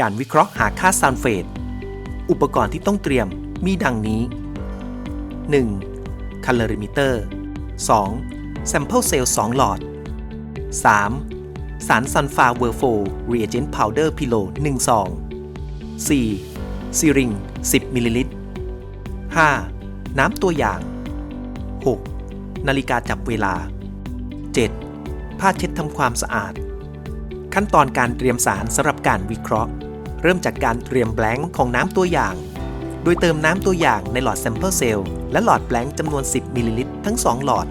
การวิเคราะห์หาค่าซัลเฟต อุปกรณ์ที่ต้องเตรียมมีดังนี้ 1. Calorimeter 2. Sample Cell 2หลอด 3. สารซันฟาเวอร์โฟ Reagent Powder Pilo 1ซอง 4. ซีริง 10มิลลิลิตร 5. น้ำตัวอย่าง 6. นาฬิกาจับเวลา 7. ผ้าเช็ดทำความสะอาด ขั้นตอนการเตรียมสารสำหรับการวิเคราะห์ เริ่มจากการเตรียมแบงค์ของน้ำตัวอย่าง โดยเติมน้ำตัวอย่างในหลอด Sample Cell และหลอดแบงค์จำนวน 10 มิลลิลิตรทั้ง 2 หลอด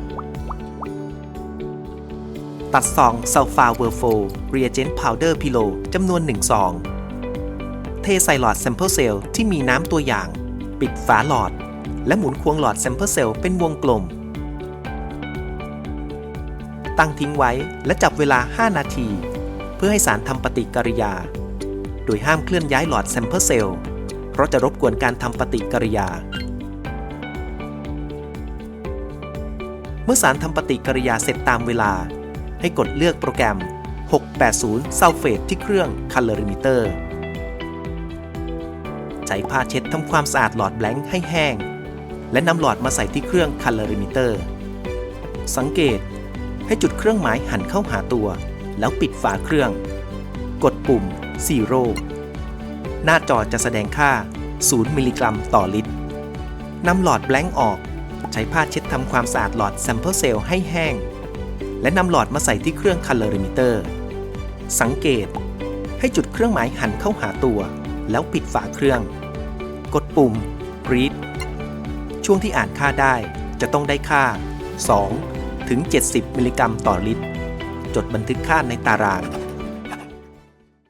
ตัดซองซัลฟาเวอร์โฟ Reagent Powder Pilo จำนวน 1 ซอง เทใส่หลอด Sample Cell ที่มีน้ำตัวอย่าง ปิดฝาหลอด และหมุนควงหลอด Sample Cell เป็นวงกลม ตั้งทิ้งไว้และจับเวลา 5 นาที เพื่อให้สารทำปฏิกิริยา โดยห้ามเคลื่อนย้ายหลอด Sample Cell เพราะจะรบกวนการทำปฏิกิริยา เมื่อสารทำปฏิกิริยาเสร็จตามเวลา ให้กดเลือกโปรแกรม 680ซัลเฟตที่เครื่อง Calorimeter ใช้ผ้าเช็ดทำความสะอาดหลอดแบงค์ให้แห้ง และนำหลอดมาใส่ที่เครื่อง Calorimeter สังเกตให้จุดเครื่องหมายหันเข้าหาตัว แล้วปิดฝาเครื่อง กดปุ่ม Zero หน้าจอจะแสดงค่า 0 มิลลิกรัมต่อลิตรนำหลอดแบงค์ออก ใช้ผ้าเช็ดทำความสะอาดหลอด Sample Cell ให้แห้ง และนำหลอดมาใส่ที่เครื่อง Calorimeter สังเกต ให้จุดเครื่องหมายหันเข้าหาตัว แล้วปิดฝาเครื่อง กดปุ่ม Read ช่วงที่อ่านค่าได้จะต้องได้ค่า 2 ถึง 70 มิลลิกรัมต่อลิตร จดบันทึกค่าในตาราง